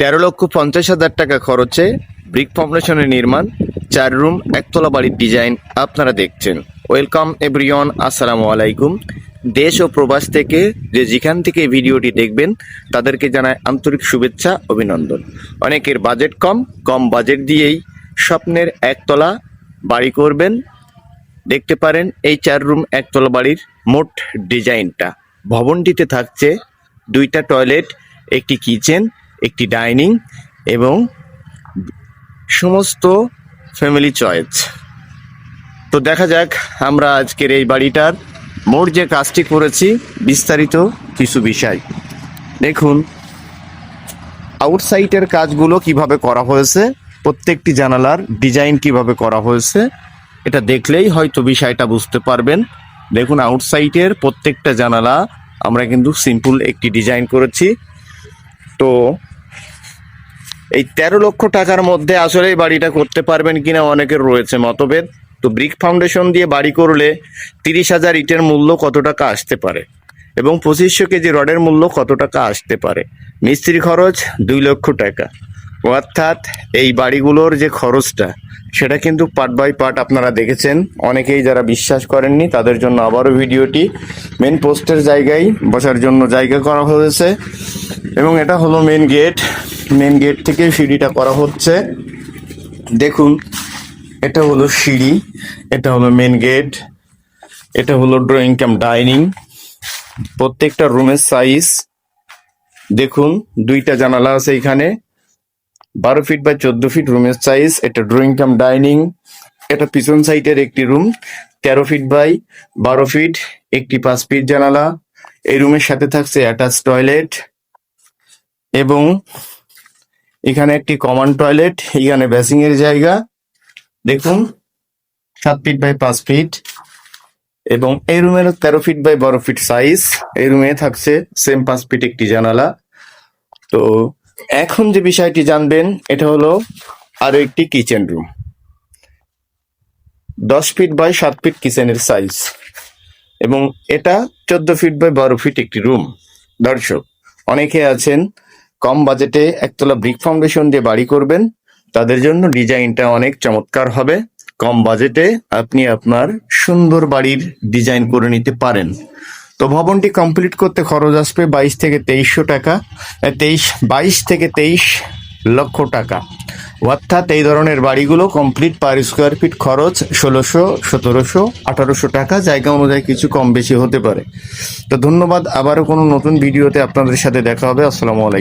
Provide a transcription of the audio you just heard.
তেরো লক্ষ পঞ্চাশ হাজার টাকা খরচে ব্রিক ফাউন্ডেশনের নির্মাণ, চার রুম, একতলা বাড়ির ডিজাইন আপনারা দেখছেন। ওয়েলকাম এভরিওয়ান, আসসালামু আলাইকুম। দেশ ও প্রবাস থেকে যে যেখান থেকে ভিডিওটি দেখবেন, তাদেরকে জানায় আন্তরিক শুভেচ্ছা, অভিনন্দন। অনেকের বাজেট কম কম বাজেট দিয়েই স্বপ্নের একতলা বাড়ি করবেন। দেখতে পারেন এই চার রুম, একতলা বাড়ির মোট ডিজাইনটা। ভবনটিতে থাকছে দুইটা টয়লেট, একটি কিচেন একটি ডাইনিং এবং সমস্ত ফ্যামিলি চয়েস। তো দেখা যাক, আমরা আজকের এই বাড়িটার মোট যে কাজটি করেছি, বিস্তারিত কিছু বিষয়। দেখুন আউটসাইডের কাজগুলো কীভাবে করা হয়েছে, প্রত্যেকটি জানালার ডিজাইন কীভাবে করা হয়েছে, এটা দেখলেই হয়তো বিষয়টা বুঝতে পারবেন। দেখুন আউটসাইডের প্রত্যেকটা জানালা আমরা কিন্তু সিম্পল একটি ডিজাইন করেছি। তো এই তেরো লক্ষ টাকার মধ্যে আসলে বাড়িটা করতে পারবেন কিনা অনেকের রয়েছে মতভেদ। তো ব্রিক ফাউন্ডেশন দিয়ে বাড়ি করলে তিরিশ হাজার ইটের মূল্য কত টাকা আসতে পারে? এবং পঁচিশশো কেজি রডের মূল্য কত টাকা আসতে পারে? মিস্ত্রি খরচ দুই লক্ষ টাকা। অর্থাৎ এই বাড়িগুলোর যে খরচটা, সেটা কিন্তু পার্ট বাই পার্ট আপনারা দেখেছেন। অনেকেই যারা বিশ্বাস করেননি, তাদের জন্য আবারও ভিডিওটি মেন পোস্টের জায়গায় বসার জন্য জায়গা করা হয়েছে। এবং এটা হলো মেন গেট মেন গেট থেকে সিঁড়িটা করা হচ্ছে। দেখুন, এটা হলো সিঁড়ি, এটা হলো মেন গেট এটা হলো ড্রয়িং ক্যাম ডাইনিং প্রত্যেকটা রুমের সাইজ দেখুন, দুইটা জানালা আছে এখানে। বারো ফিট বাই চোদ্দ ফিট রুমের সাইজ এটা ড্রয়িং কাম ডাইনিং এটা পিছন সাইডের একটি রুম তেরো ফিট বাই বারো ফিট একটি পাঁচ ফিট জানালা। এই রুমের সাথে থাকছে অ্যাটাচ টয়লেট এবং এখানে একটি কমন টয়লেট এখানে বেসিং এর জায়গা। দেখুন, সাত ফিট বাই পাঁচ ফিট এবং এই রুমের তেরো ফিট বাই বারো ফিট সাইজ এই রুমে থাকছে সেম পাঁচ ফিট একটি জানালা। তো এখন যে বিষয়টি জানবেন, এটা হলো আরও একটি কিচেন রুম দশ ফিট বাই সাত ফিট কিচেনের সাইজ এবং এটা চোদ্দ ফিট বাই বারো ফিট একটি রুম দর্শক, অনেকে আছেন কম বাজেটে একতলা ব্রিক ফাউন্ডেশন দিয়ে বাড়ি করবেন, তাদের জন্য ডিজাইনটা অনেক চমৎকার হবে। কম বাজেটে আপনি আপনার সুন্দর বাড়ির ডিজাইন করে নিতে পারেন। তো ভবনটি কমপ্লিট করতে খরচ আসবে বাইশ থেকে তেইশশো টাকা তেইশ, বাইশ থেকে তেইশ লক্ষ টাকা। অর্থাৎ এই ধরনের বাড়িগুলো কমপ্লিট পার স্কোয়ার ফিট খরচ ষোলোশো, সতেরোশো, আঠারোশো টাকা, জায়গা অনুযায়ী কিছু কম বেশি হতে পারে। তো ধন্যবাদ, আবারও কোনো নতুন ভিডিওতে আপনাদের সাথে দেখা হবে। আসসালামু আলাইকুম।